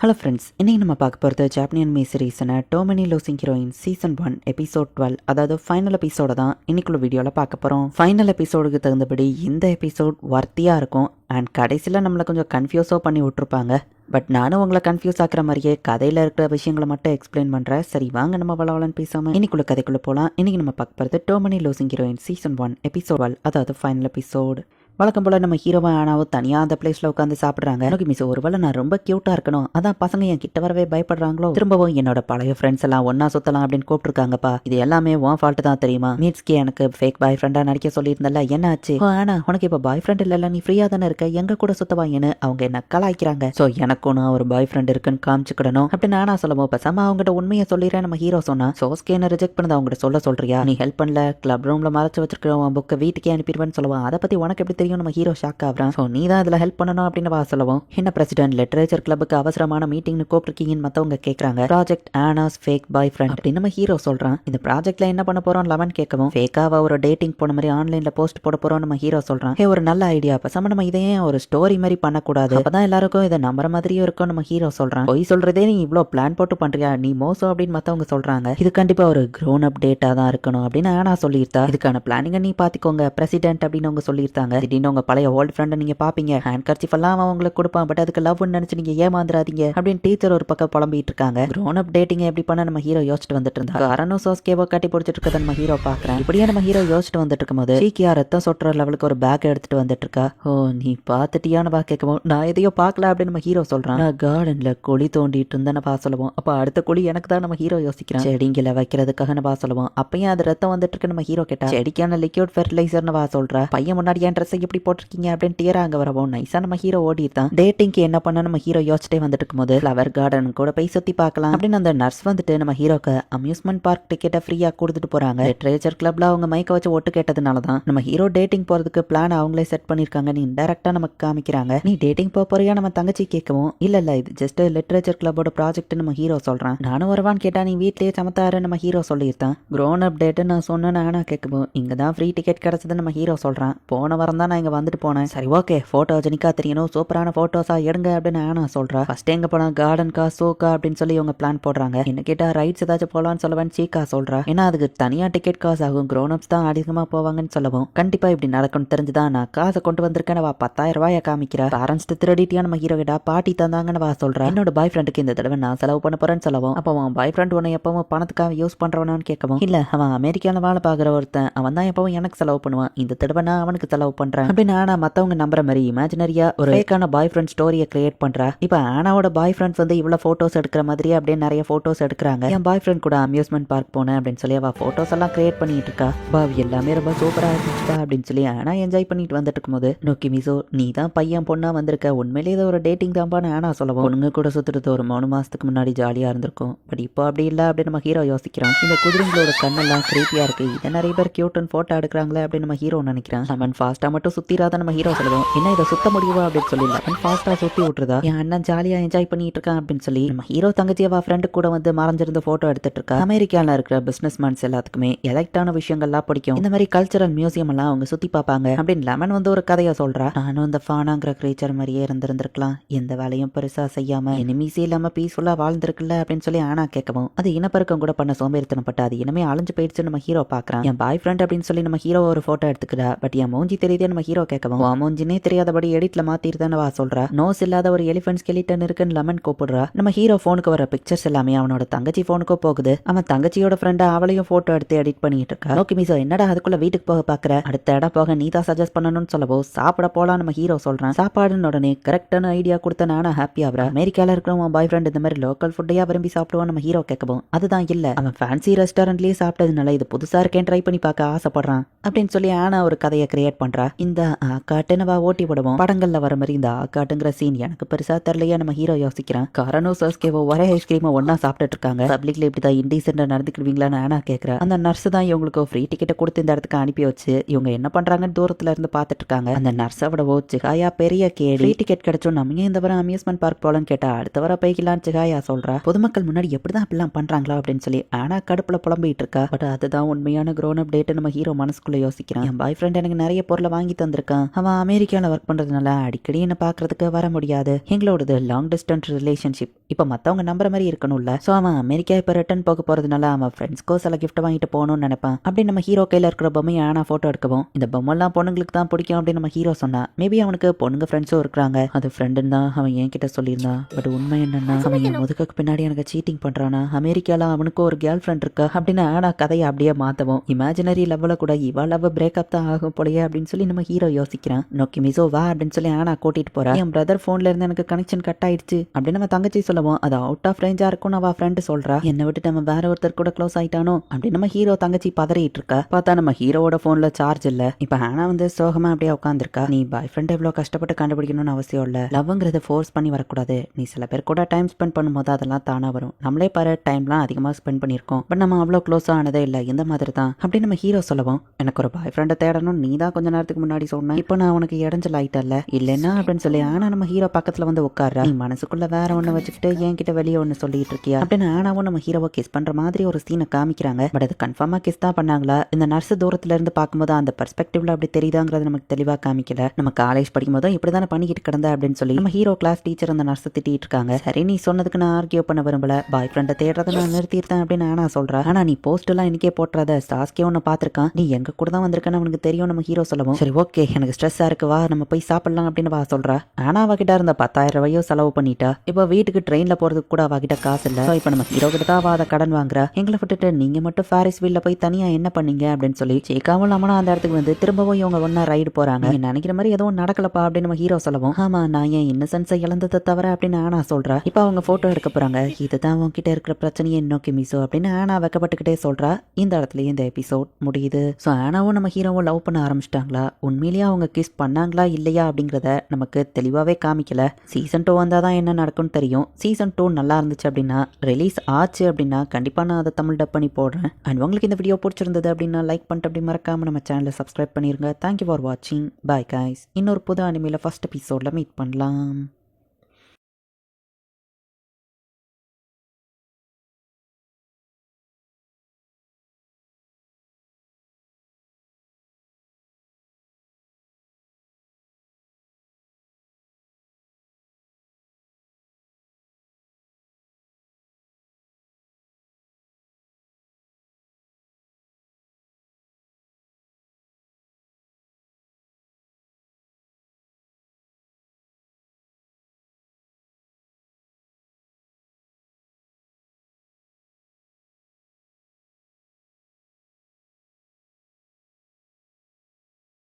Hello friends இன்றைக்கி நம்ம பார்க்க போகிறது ஜாப்பனியன் மீ சீரீஸான டோமினி losing heroine season one episode twelve அதாவது ஃபைனல் எபிசோட தான் இன்னைக்குள்ள வீடியோவில் பார்க்க போகிறோம் ஃபைனல் எபிசோடுக்கு தகுந்தபடி இந்த எபிசோட் வர்த்தியாக இருக்கும் அண்ட் கடைசியில் நம்மளை கொஞ்சம் கன்ஃபியூஸோ பண்ணி விட்ருப்பாங்க பட் நானும் உங்களை கன்ஃபியூஸ் ஆக்குற மாதிரியே கதையில் இருக்கிற விஷயங்களை மட்டும் எக்ஸ்பிளைன் பண்ணுறேன் சரி வாங்க நம்ம வளவலன்னு பேசாமல் இன்னைக்குள்ள கதைக்குள்ளே போகலாம் இன்றைக்கி நம்ம பார்க்க போகிறது டோமினி losing heroine season one episode twelve அதாவது ஃபைனல் எபிசோட் வழக்கம் போல் நம்ம ஹீரோவா ஆனாவும் தனியாக அந்த பிளேஸில் உட்காந்து சாப்பிட்றாங்க. எனக்கு மிஸ் ஒருவேளை நான் ரொம்ப க்யூட்டாக இருக்கணும். அதான் பசங்க என் கிட்ட வரவே பயப்படுறாங்களோ? திரும்பவும் என்னோட பழைய ஃப்ரெண்ட்ஸ் எல்லாம் ஒன்றா சுற்றலாம் அப்படின்னு கூப்பிட்டுருக்காங்கப்பா. இது எல்லாமே உன் ஃபால்ட்டு தான் தெரியுமா? மீட்ஸ்க்கு எனக்கு ஃபேக் பாய் ஃப்ரெண்டாக நடிக்க சொல்லியிருந்தல என்ன ஆச்சு? ஆனா உனக்கு இப்போ பாய் ஃப்ரெண்ட் இல்லைல்ல நீ ஃப்ரீயாக தானே இருக்க? எங்க கூட சுத்தவாங்கன்னு அவங்க என்ன கலாய்க்கிறாங்க? ஸோ எனக்கும் நான் ஒரு பாய் ஃப்ரெண்ட் இருக்குன்னு காமிச்சுக்கிடணும். அப்படின்னு நானா சொல்லவும் பேசாம அவங்ககிட்ட உண்மையை சொல்லிடுறேன் நம்ம ஹீரோ சொன்னா சோஸ்கேன ரிஜெக்ட் பண்ணது அவங்ககிட்ட சொல்ல சொல்றியா? நீ ஹெல்ப் பண்ணல கிளப் ரூம்ல மறைச்சு வச்சிருக்கிற உன் புக்கை வீட்டுக்கே அனுப்பிடுவேன்னு சொல்லுவான். அதை பத்தி உனக்கு எப்படி தெரியும்? நம்ம ஹீரோ ஷாக் ஆகிறான். ஸோ நீ தான் இதில் ஹெல்ப் பண்ணணும் அப்படின்னு வா சொல்லவும் என்ன பிரசிடென்ட் லிட்ரேச்சர் கிளப்புக்கு அவசரமான மீட்டிங்னு கூப்பிட்டுருக்கீங்கன்னு மற்றவங்க கேட்குறாங்க ப்ராஜெக்ட் ஆனாஸ் ஃபேக் பாய் ஃப்ரெண்ட் அப்படின்னு நம்ம ஹீரோ சொல்கிறான் இந்த ப்ராஜெக்ட்ல என்ன பண்ண போறோம் லெவன் கேட்கவும் ஃபேக்காக ஒரு டேட்டிங் போன மாதிரி ஆன்லைன்ல போஸ்ட் போட போகிறோம் நம்ம ஹீரோ சொல்கிறான் ஹே ஒரு நல்ல ஐடியா பசம நம்ம இதையே ஒரு ஸ்டோரி மாதிரி பண்ணக்கூடாது. அப்பதான் எல்லாருக்கும் இதை நம்புற மாதிரியும் இருக்கும் நம்ம ஹீரோ சொல்றான். பொய் சொல்றதே நீ இவ்வளோ பிளான் போட்டு பண்றியா? நீ மோசம் அப்படின்னு மற்றவங்க சொல்றாங்க. இது கண்டிப்பா ஒரு க்ரோன் அப் டேட்டாக தான் இருக்கணும் அப்படின்னு ஆனா சொல்லியிருந்தா இதுக்கான பிளானிங்கை நீ பாத்துக்கோங்க. பிரசிடென்ட் அப்படின்னு அவங்க சொல்லியிருந்தாங்க. திடீர்னு உங்க பழைய ஓல்டு ஃப்ரெண்டை நீங்க பாப்பீங்க. ஹேண்ட் கர்ச்சிஃப் எல்லாம் அவன் உங்களுக்கு கொடுப்பான். பட் அதுக்கு லவ்னு நினைச்சு நீங்க ஏமாந்துடாதீங்க அப்படின்னு டீச்சர் ஒரு பக்கம் புலம்பிட்டு இருக்காங்க. க்ரோன் அப் டேட்டிங் எப்படி பண்ண நம்ம ஹீரோ யோசிச்சுட்டு வந்துட்டு இருந்தா? அரணும் சோஸ்கேவோ கட்டி பிடிச்சிட்டு இருக்கத நம்ம ஹீரோ பாக்குறேன். இப்படியே நம்ம ஹீரோ யோசிச்சுட்டு வந்துட்டு இருக்கும்போது சீக்கியா ரத்தம் சொட்டுற லெவலுக்கு ஒரு பேக் எடுத்துட்டு வந்துட்டு இருக்கா? ஓ நீ பாத்துட்டியான பா கேட்கவும் நான் எதையோ பார்க்கல அப்படின்னு நம்ம ஹீரோ சொல்றான். நான் கார்டன்ல குழி தோண்டிட்டு இருந்தேன்னு பா சொல்லுவோம். அப்ப அடுத்த குழி எனக்கு தான் நம்ம ஹீரோ யோசிக்கிறான். செடிங்களை வைக்கிறதுக்காக நம்ம சொல்லுவோம். அப்பயும் அது ரத்தம் வந்துட்டு இருக்கு நம்ம ஹீரோ கேட்டா செடிக்கான லிக்யூட் ஃபெர்டிலைசர்னு வா சொல்ற. பையன் முன்னாடி என் ட்ரெஸ் எப்படி போட்டிருக்கீங்க அப்படின்னு டியரா அங்க வரவும் நைஸாக நம்ம ஹீரோ ஓடி டேட்டிங்க்கு என்ன பண்ண நம்ம ஹீரோ யோசிச்சிட்டே வந்துட்டு இருக்கும்போது ஃப்ளவர் கார்டன் கூட போய் சுத்தி பார்க்கலாம். அப்படின்னு அந்த நர்ஸ் வந்துட்டு நம்ம ஹீரோக்கு அம்யூஸ்மெண்ட் பார்க் டிக்கெட்டை ஃப்ரீயா கொடுத்துட்டு போறாங்க. லிட்ரேச்சர் கிளப்ல அவங்க மைக்க வச்சு ஒட்டு கேட்டதுனால தான் நம்ம ஹீரோ டேட்டிங் போறதுக்கு பிளான் அவங்களே செட் பண்ணிருக்காங்க. நீ இன்டெரக்டா நமக்கு காமிக்கிறாங்க. நீ டேட்டிங் போக போறியா? நம்ம தங்கச்சி கேட்கவும் இல்ல இல்ல இது ஜஸ்ட் லிட்ரேச்சர் கிளப்போட ப்ராஜெக்ட் நம்ம ஹீரோ சொல்றான். நானும் வருவான்னு கேட்டா நீ வீட்லயே சமத்தாரு நம்ம ஹீரோ சொல்லியிருந்தான். க்ரோன் அப் டேட்டு நான் சொன்னேன் ஆனா கேட்கவும் இங்க தான் ஃப்ரீ டிக்கெட் கிடைச்சது நம்ம ஹீரோ சொல்றான். போன வாரம் தான் நான் இங்கே வந்துட்டு போனேன். சரி ஓகே ஃபோட்டோ ஜெனிக்கா தெரியணும் சூப்பரான ஃபோட்டோஸாக எடுங்க அப்படின்னு ஆனா சொல்றா ஃபர்ஸ்ட் எங்கே போனால் கார்டன்கா சோக்கா அப்படின்னு சொல்லி இவங்க பிளான் போடுறாங்க. என்ன கேட்டால் ரைட்ஸ் ஏதாச்சும் போகலான்னு சொல்லவன் சீக்கா சொல்றா. ஏன்னா அதுக்கு தனியாக டிக்கெட் காசு ஆகும். க்ரோன் அப்ஸ் தான் அதிகமாக போவாங்கன்னு சொல்லவும். கண்டிப்பாக இப்படி நடக்கும்னு தெரிஞ்சுதான் நான் காசை கொண்டு வந்திருக்கேன் வா பத்தாயிரம் ரூபாயை காமிக்கிறா. பேரண்ட்ஸ் திருடிட்டியா நம்ம ஹீரோ கிட்ட பாட்டி தந்தாங்கன்னு வா சொல்கிறேன் என்னோட பாய் ஃப்ரெண்டுக்கு இந்த தடவை நான் செலவு பண்ண போறேன்னு சொல்லவும். அப்போ அவன் பாய் ஃப்ரெண்ட் உன்னை எப்பவும் பணத்துக்காக யூஸ் பண்றவனான்னு கேட்கவும். இல்லை அவன் அமெரிக்காவில் வேலை பார்க்குற ஒருத்தன். அவன் தான் எப்பவும் எனக்கு செலவு பண்ணுவான். இந்த தடவை நான் அவனுக்கு செலவு பண்ணுறேன் பண்றேன். அப்படின்னு ஆனா மத்தவங்க நம்புற மாதிரி இமேஜினரியா ஒரு ஃபேக்கான பாய் ஃப்ரெண்ட் ஸ்டோரியை கிரியேட் பண்றா? இப்போ ஆனாவோட பாய் ஃப்ரெண்ட்ஸ் வந்து இவ்வளவு போட்டோஸ் எடுக்கிற மாதிரியே அப்படியே நிறைய போட்டோஸ் எடுக்கிறாங்க. என் பாய் ஃப்ரெண்ட் கூட அம்யூஸ்மெண்ட் பார்க் போனேன் அப்படின்னு சொல்லி அவ போட்டோஸ் எல்லாம் கிரியேட் பண்ணிட்டு இருக்கா. பாவ் எல்லாமே ரொம்ப சூப்பரா இருந்துச்சுப்பா அப்படின்னு சொல்லி ஆனா என்ஜாய் பண்ணிட்டு வந்துட்டு இருக்கும்போது நோக்கி மிசோ நீ தான் பையன் பொண்ணா வந்திருக்க. உண்மையிலேயே இது ஒரு டேட்டிங் தான்பான்னு ஆனா சொல்லவும் பொண்ணுங்க கூட சுத்துறது ஒரு மூணு மாசத்துக்கு முன்னாடி ஜாலியா இருந்திருக்கும். பட் இப்போ அப்படி இல்ல அப்படின்னு நம்ம ஹீரோ யோசிக்கிறோம். இந்த குதிரைங்களோட கண்ணெல்லாம் கிரீப்பியா இருக்கு. இதை நிறைய பேர் கியூட்டன் போட்டோ எடுக்கிறாங்களே அப்படின்னு நம்ம ஹீரோ நினைக்கிறேன். லெமன் ஃபாஸ்டா மட்டும் சுத்திராத நம்ம ஹீரோ சொல்லுவோம். என்ன இதை சுத்த முடியுமா அப்படின்னு சொல்லி லெமன் ஃபாஸ்டா சுத்தி விட்டுருதா? என் அண்ணன் ஜாலியா என்ஜாய் பண்ணிட்டு இருக்கான் அப்படின்னு சொல்லி நம்ம ஹீரோ தங்கச்சியவா ஃப்ரெண்டு கூட வந்து மறைஞ்சிருந்து போட்டோ எடுத்துட்டு இருக்கா. அமெரிக்கால இருக்கிற பிசினஸ் மேன்ஸ் எல்லாத்துக்குமே எலக்டான விஷயங்கள்லாம் பிடிக்கும். இந்த மாதிரி கல்ச்சரல் மியூசியம் எல்லாம் அவங்க சுத்தி பார்ப்பாங்க. அப்படின்னு லெமன் வந்து ஒரு கதையை சொல்றா. நானும் இந்த ஃபானாங்கிற கிரீச்சர் மாதிரியே இருந்திருந்திருக்கலாம். எந்த வேலையும் பெருசா செய்யாம எனிமீஸே இல்லாம பீஸ்ஃபுல்லா வாழ்ந்திருக்குல்ல அப்படின்னு சொல்லி ஆனா கேட்கவும் அது இனப்பெருக்கம் கூட பண்ண சோம்பேறித்தனப்பட்ட அது இனிமே அழிஞ்சு போயிடுச்சு நம்ம ஹீரோ பாக்குறான். என் பாய் ஃப்ரெண்ட் அப்படின்னு சொல்லி நம்ம ஹீரோ ஒரு போட்டோ எடுத்துக்கிறா. பட் என் மூஞ்சி தெரியுதே நம்ம ஹீரோ கேட்கவும் மூஞ்சினே தெரியாதபடி எடிட்ல மாத்திருதானவா சொல்றா. நோஸ் இல்லாத ஒரு எலிஃபென்ட் ஸ்கெலிட்டன் இருக்குன்னு லெமன் கூப்பிடுறா. நம்ம ஹீரோ போனுக்கு வர பிக்சர்ஸ் எல்லாமே அவனோட தங்கச்சி போனுக்கோ போகுது. அவன் தங்கச்சியோட ஃப்ரெண்டா அவளையும் போட்டோ எடுத்து எடிட் பண்ணிட்டு இருக்கா. ஓகே மிசோ என்னடா அதுக்குள்ள வீட்டுக்கு போக பாக்குற? அடுத்த இடம் போக நீ தான் சஜஸ்ட் பண்ணணும்னு சொல்லவோ சாப்பிட போலாம் நம்ம ஹீரோ சொல்றான். சாப்பாடுன்னு உடனே கரெக்டான ஐடியா கொடுத்த நானும் ஹாப்பி ஆகுறா அமெரிக்கால இருக்கிற உன் பாய் ஃப்ரெண்ட் இந்த மாதிரி லோக்கல் ஃபுட்டையா விரும்பி சாப்பிடுவோம் நம்ம ஹீரோ கேட்கவும் அதுதான் இல்ல. அவன் ஃபேன்சி ரெஸ்டாரண்ட்லயே சாப்பிட்டதுனால இது புதுசா இருக்கேன் ட்ரை பண்ணி பார்க்க ஆசைப்படுறான் அப்படின்னு சொல்லி ஆனா ஒரு கதையை கிரியேட் பண்றா. இந்த ஆக்காட்டுன்னு நம்ம ஓட்டி விடுவோம் படங்கள்ல வர மாதிரி இந்த ஆக்காட்டுங்கிற சீன் எனக்கு பெருசா தெரியலையா நம்ம ஹீரோ யோசிக்கிறான். காரனோ சர்ஸ்கேவோ ஒரே ஐஸ்கிரீமை ஒன்னா சாப்பிட்டுட்டு இருக்காங்க. பப்ளிக்ல இப்படிதான் இன்டீசென்டா நடந்துக்கிடுவீங்களான்னு ஆனா கேக்குறா அந்த நர்ஸ் தான் இவங்களுக்கு ஃப்ரீ டிக்கெட்டை கொடுத்து இந்த இடத்துக்கு அனுப்பி வச்சு இவங்க என்ன பண்றாங்கன்னு தூரத்துல இருந்து பார்த்துட்டு இருக்காங்க. அந்த நர்ஸை ஓ சிகாயா பெரிய கேடி ஃப்ரீ டிக்கெட் கிடைச்சோம் நம்ம இந்த வாரம் அம்யூஸ்மெண்ட் பார்க் போலன்னு கேட்டா அடுத்த வாரம் போய்க்கலான்னு சிகாயா சொல்றா. பொதுமக்கள் முன்னாடி எப்படிதான் அப்படிலாம் பண்றாங்களா அப்படின்னு சொல்லி ஆனா கடுப்புல புலம்பிட்டு இருக்கா. பட் அதுதான் உண்மையான க்ரோன் அப்டேட் நம்ம ஹீரோ மனசுக்குள்ள யோசிக்கிறான். என் பாய் ஃப்ரெண்ட் எனக்கு நிறைய பொருளை வாங்கி தந்திருக்கான். அவன் அமெரிக்காவில் ஒர்க் பண்ணுறதுனால அடிக்கடி என்னை பார்க்கறதுக்கு வர முடியாது. எங்களோடது லாங் டிஸ்டன்ஸ் ரிலேஷன்ஷிப் இப்போ மற்றவங்க நம்புற மாதிரி இருக்கணும்ல. ஸோ அவன் அமெரிக்கா இப்போ ரிட்டர்ன் போக போகிறதுனால அவன் ஃப்ரெண்ட்ஸ்க்கோ சில கிஃப்ட் வாங்கிட்டு போகணும்னு நினைப்பான். அப்படி நம்ம ஹீரோ கையில் இருக்கிற பொம்மையை ஆனா ஃபோட்டோ எடுக்கவும் இந்த பொம்மைலாம் பொண்ணுங்களுக்கு தான் பிடிக்கும் அப்படின்னு நம்ம ஹீரோ சொன்னா மேபி அவனுக்கு பொண்ணுங்க ஃப்ரெண்ட்ஸும் இருக்கிறாங்க. அது ஃப்ரெண்டுன்னு தான் அவன் என்கிட்ட சொல்லியிருந்தான் பட் உண்மை என்னன்னா அவன் என் முதுகுக்கு பின்னாடி எனக்கு சீட்டிங் பண்றானா? அமெரிக்கால அவனுக்கு ஒரு கேர்ள் ஃப்ரெண்ட் இருக்கா? அப்படின்னு ஆனா கதையை அப்படியே மாத்தவும். இமேஜினரி லெவல கூட இவா லவ் பிரேக்கப் தான் ஆகும் போலயே அப்படின்னு சொல்லி நம்ம ஹீரோ யோசிக்கிறான். நோக்கி மிசோ வா அப்படின்னு சொல்லி ஆனா கூட்டிட்டு போறா. என் பிரதர் போன்ல இருந்து எனக்கு கனெக்ஷன் கட் ஆயிடுச்சு அப்படின்னு நம்ம தங்கச்சி சொல்லுவோம். அது அவுட் ஆஃப் ரேஞ்சா இருக்கும் அவ ஃப்ரெண்டு சொல்றா. என்னை விட்டு நம்ம வேற ஒருத்தர் கூட க்ளோஸ் ஆயிட்டானோ? அப்படின்னு நம்ம ஹீரோ தங்கச்சி பதறிட்டு இருக்கா. பார்த்தா நம்ம ஹீரோவோட போன்ல சார்ஜ் இல்ல. இப்ப ஆனா வந்து சோகமா அப்படியே உட்காந்துருக்கா நீ பாய் ஃப்ரெண்ட் எவ்வளவு கஷ்டப்பட்டு கண்டுபிடிக்கணும்னு அவசியம் இல்ல. லவ்ங்கிறத ஃபோர்ஸ் பண்ணி வரக்கூடாது. நீ சில பேர் கூட டைம் ஸ்பெண்ட் பண்ணும்போது அதெல்லாம் தானா வரும். நம்மளே பாரு டைம்லாம் அதிகமா ஸ்பெண்ட் பண்ணியிருக்கோம். பட் நம்ம அவ்வளோ க்ளோஸ் ஆனதே இல்லை. இந்த மாதிரி தான் அப்படின்னு நம்ம ஹீரோ சொல்லவும். எனக்கு ஒரு பாய் ஃப்ரெண்டை தேடணும். நீ தான் கொஞ்ச நேரத்துக்கு முன்னாடி முன்னாடி சொன்னேன். இப்போ நான் உனக்கு இடைஞ்சல் ஆயிட்டல இல்லைன்னா அப்படின்னு சொல்லி ஆனா நம்ம ஹீரோ பக்கத்துல வந்து உட்கார்றா. நீ மனசுக்குள்ள வேற ஒண்ணு வச்சுக்கிட்டு என்கிட்ட வெளியே ஒண்ணு சொல்லிட்டு இருக்கியா? அப்படின்னு ஆனாவும் நம்ம ஹீரோவை கிஸ் பண்ற மாதிரி ஒரு சீனை காமிக்கிறாங்க. பட் அது கன்ஃபார்மா கிஸ் தான் பண்ணாங்களா? இந்த நர்ஸ் தூரத்துல இருந்து பார்க்கும்போது அந்த பெர்ஸ்பெக்டிவ்ல அப்படி தெரியுதாங்கிறது நமக்கு தெளிவா காமிக்கல. நம்ம காலேஜ் படிக்கும் போதும் இப்படி பண்ணிக்கிட்டு கிடந்த அப்படின்னு சொல்லி நம்ம ஹீரோ கிளாஸ் டீச்சர் அந்த நர்ஸ் திட்டிட்டு இருக்காங்க. சரி நீ சொன்னதுக்கு நான் ஆர்கியூ பண்ண விரும்பல. பாய் ஃப்ரெண்டை தேடுறதை நான் நிறுத்தியிருந்தேன் அப்படின்னு ஆனா சொல்றேன் ஆனா நீ போஸ்ட் எல்லாம் இன்னைக்கே போட்டுறத. சாஸ்கே ஒன்னு பாத்திருக்கான் நீ எங்க கூட தான் வந்திருக்கன்னு அவனுக்கு தெரியும் நம்ம ஹீரோ சொல்லவும். சரி ஓகே எனக்கு ஸ்ட்ரெஸ்ஸா இருக்கு வா நம்ம போய் சாப்பிடலாம் அப்படின்னு வா சொல்றா. ஆனா அவகிட்ட இருந்த பத்தாயிரம் ரூபாயோ செலவு பண்ணிட்டா. இப்போ வீட்டுக்கு ட்ரெயின்ல போறதுக்கு கூட அவகிட்ட காசு இல்ல. So, இப்போ நம்ம ஹீரோ கிட்ட தான் அவ அதை கடன் வாங்குறா. எங்களை விட்டுட்டு நீங்க மட்டும் ஃபாரிஸ் வீல்ல போய் தனியா என்ன பண்ணீங்க அப்படின்னு சொல்லி சேக்காவும் நம்மளும் அந்த இடத்துக்கு வந்து திரும்பவும் இவங்க ஒன்றா ரைடு போறாங்க. நினைக்கிற மாதிரி எதுவும் நடக்கலப்பா அப்படின்னு நம்ம ஹீரோ சொல்லவும் ஆமா நான் என் இன்னசென்ஸை இழந்ததை தவிர அப்படின்னு ஆனா சொல்றா. இப்போ அவங்க ஃபோட்டோ எடுக்க போறாங்க. இதுதான் உங்ககிட்ட இருக்கிற பிரச்சனையை நோக்கி மிஸோ அப்படின்னு ஆனா வைக்கப்பட்டுக்கிட்டே சொல்றா. இந்த இடத்துலயே இந்த எபிசோட் முடியுது. ஸோ ஆனாவும் நம்ம ஹீரோவும் லவ் பண்ண ஆரம்பிச்சிட்டாங்களா? உண்மையிலேயே அவங்க கிஸ் பண்ணாங்களா இல்லையா அப்படிங்கிறத நமக்கு தெளிவாகவே காமிக்கல. சீசன் டூ வந்தால் தான் என்ன நடக்கும்னு தெரியும். சீசன் டூ நல்லா இருந்துச்சு அப்படின்னா ரிலீஸ் ஆச்சு அப்படின்னா கண்டிப்பாக நான் அதை தமிழ் டப் பண்ணி போடுறேன். அண்ட் உங்களுக்கு இந்த வீடியோ பிடிச்சிருந்தது அப்படின்னா லைக் பண்ணிட்டு அப்படி மறக்காமல் நம்ம சேனலை சப்ஸ்கிரைப் பண்ணிடுங்க தேங்க்யூ ஃபார் வாட்சிங் பாய் காய்ஸ் இன்னொரு புது அனிமையில் ஃபஸ்ட் எபிசோடில் மீட் பண்ணலாம்.